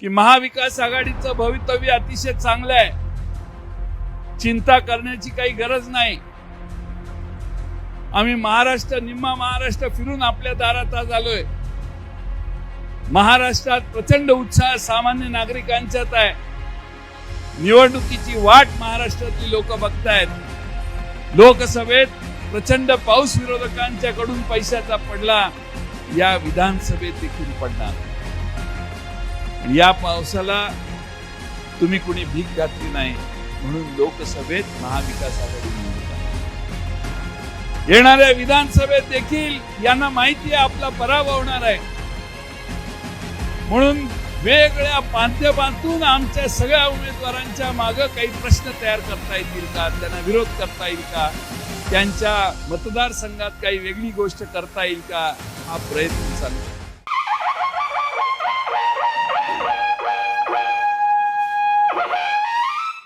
की महाविकास आघाडीचं भवितव्य अतिशय चांगलं आहे. चिंता करण्याची काही गरज नाही. आम्ही महाराष्ट्र निम्मा महाराष्ट्र फिरून आपल्या दारात आज आलोय. महाराष्ट्रात प्रचंड उत्साह सामान्य नागरिकांच्यात आहे. निवडणुकीची वाट महाराष्ट्रातली लोक बघतायत. लोकसभेत प्रचंड पाऊस विरोधकांच्याकडून पैशाचा पडला. या विधानसभेत देखील पडणार. या पावसाला तुम्ही कुणी भीक घातली नाही म्हणून लोकसभेत महाविकास आघाडी येणाऱ्या विधानसभेत देखील यांना माहिती आहे आपला पराभव होणार आहे. म्हणून वेगळ्या माध्यमातून आमच्या सगळ्या उमेदवारांच्या मागे काही प्रश्न तयार करता येतील का? त्यांना विरोध करता येईल का? त्यांच्या मतदारसंघात काही वेगळी गोष्ट करता येईल का? हा प्रयत्न चालू